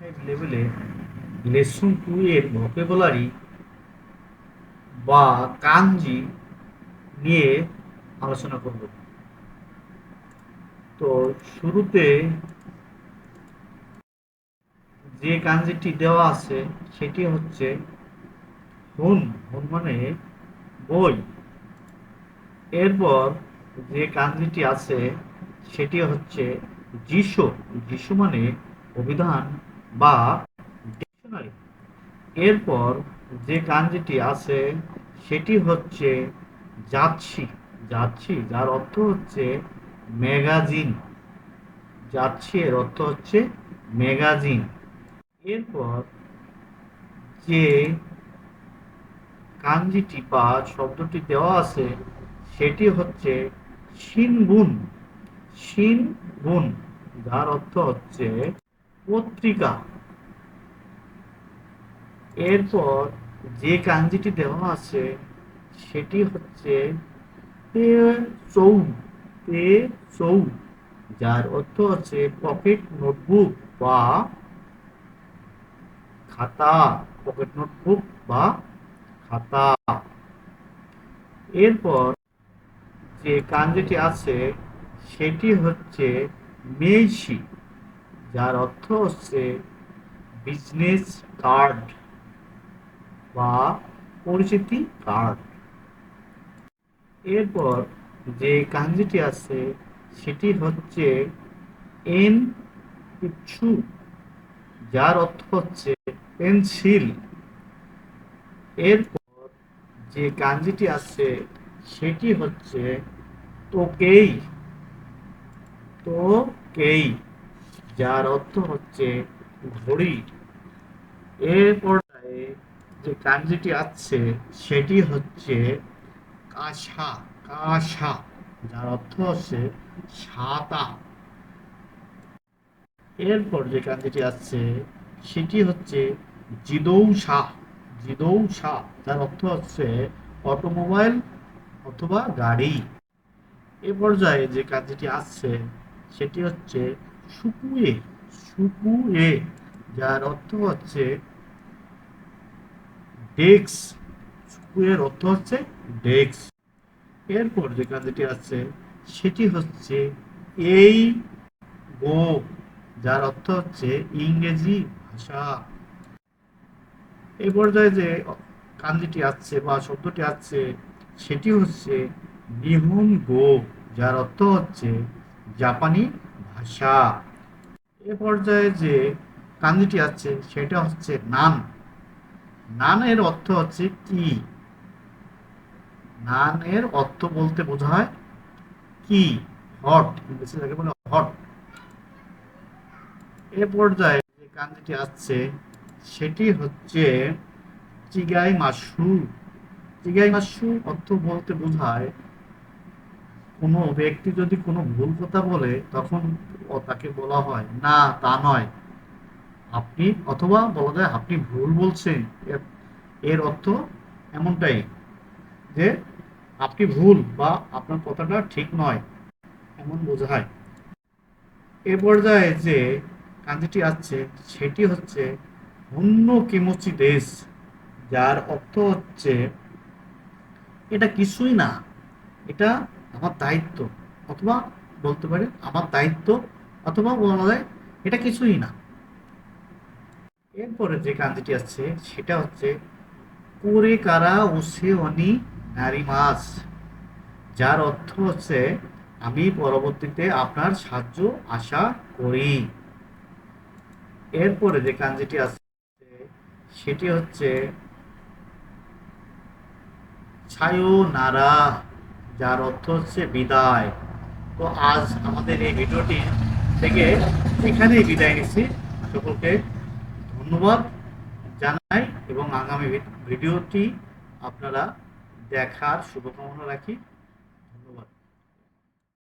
লেভেলে lesson two এর vocabulary বা কাঞ্জি নিয়ে আলোচনা করব। তো শুরুতে যে কাঞ্জিটি দেওয়া আছে সেটি হচ্ছে হুন হুন মানে বই। এরপর যে কাঞ্জিটি আছে সেটি হচ্ছে যিশু। যিশু মানে অভিধান বা ডিকশনারি। এরপর যে কাঞ্জিটি আছে, সেটি হচ্ছে যাচ্ছি যাচ্ছি যার অর্থ হচ্ছে ম্যাগাজিন। যাচ্ছি এর অর্থ হচ্ছে ম্যাগাজিন। এরপর যে কাঞ্জিটি বা শব্দটি দেওয়া আছে, সেটি হচ্ছে শিনবুন শিনবুন যার অর্থ হচ্ছে পত্রিকা। এরপর যে কাঞ্জিটি দেওয়া আছে, সেটি হচ্ছে চৌ চৌ যার অর্থ হচ্ছে পকেট নোটবুক বা খাতা পকেট নোটবুক বা খাতা। এরপর যে কাঞ্জিটি আছে, সেটি হচ্ছে মেইশি যার অর্থ হচ্ছে বিজনেস কার্ড বা পরিচিতি কার্ড এরপর যে কাঞ্জিটি আছে, সেটি হচ্ছে এন পিচ্ছু যার অর্থ হচ্ছে পেন্সিল। এরপর যে কাঞ্জিটি আছে, সেটি হচ্ছে তোকেই তোকেই যার অর্থ হচ্ছে ঘড়ি। এর পর্যায়ে যে কাঞ্জিটি আছে, সেটি হচ্ছে কাশা কাশা যার অর্থ হচ্ছে সাতা। এরপর যে কাঞ্জিটি আছে, সেটি হচ্ছে জিদৌসা জিদৌসা। যার অর্থ হচ্ছে অটোমোবাইল অথবা গাড়ি। এ পর্যায়ে যে কাজটি আসছে সেটি হচ্ছে সুকুয়ে সুকুয়ে যার অর্থ হচ্ছে ডেক্স সুকুয়ের অর্থ হচ্ছে ডেক্স এরপর যে কাজটি আছে, সেটি হচ্ছে এই গো, যার অর্থ হচ্ছে ইংরেজি ভাষা। এই পর্যায়ে যে কান্দিটি আসছে বা শব্দটি আসছে সেটি হচ্ছে নিহুন গো, যার অর্থ হচ্ছে জাপানি ভাষা এ পর্যায়ে যে কান্দিটি আছে সেটা হচ্ছে নান। নানের অর্থ হচ্ছে কি? নানের অর্থ বলতে বোঝায় কি? হট। ইংরেজি যাকে বলে হট। এ পর্যায়ে যে কান্দিটি আসছে, সেটি হচ্ছে চিগাই মাসু চিগাই মাসু অর্থ বলতে বোঝায় কোনো ব্যক্তি যদি কোনো ভুল কথা বলে, তখন তাকে বলা হয়, না, তা নয়। আপনি, অথবা বলা যায়, আপনি ভুল বলছেন। এর- অর্থ এমনটাই যে আপনি ভুল বা আপনার কথাটা ঠিক নয়, এমন বোঝায়। এ পর্যায়ে যে কান্দিটি আসছে, সেটি হচ্ছে অন্য কিমচি দেশ, যার অর্থ হচ্ছে, এটা কিছুই না, এটা আমার দায়িত্ব। অথবা বলতে পারি আমার দায়িত্ব, অথবা বলা যায় এটা কিছুই না। এরপরে যে কান্দিটি আছে সেটা হচ্ছে, করে কারা ওসে অনি নারী মাছ? যার অর্থ হচ্ছে, আমি পরবর্তীতে আপনার সাহায্য আশা করি। এরপরে যে কাঞ্জিটি আছে সেটি হচ্ছে, ছায়ো নারা। যার অর্থ হচ্ছে বিদায়। তো আজ আমাদের এই ভিডিওটি থেকে এখানেই বিদায় নিচ্ছি। সকলকে ধন্যবাদ জানাই এবং আগামী ভিডিওটি আপনারা দেখার শুভকামনা রাখি।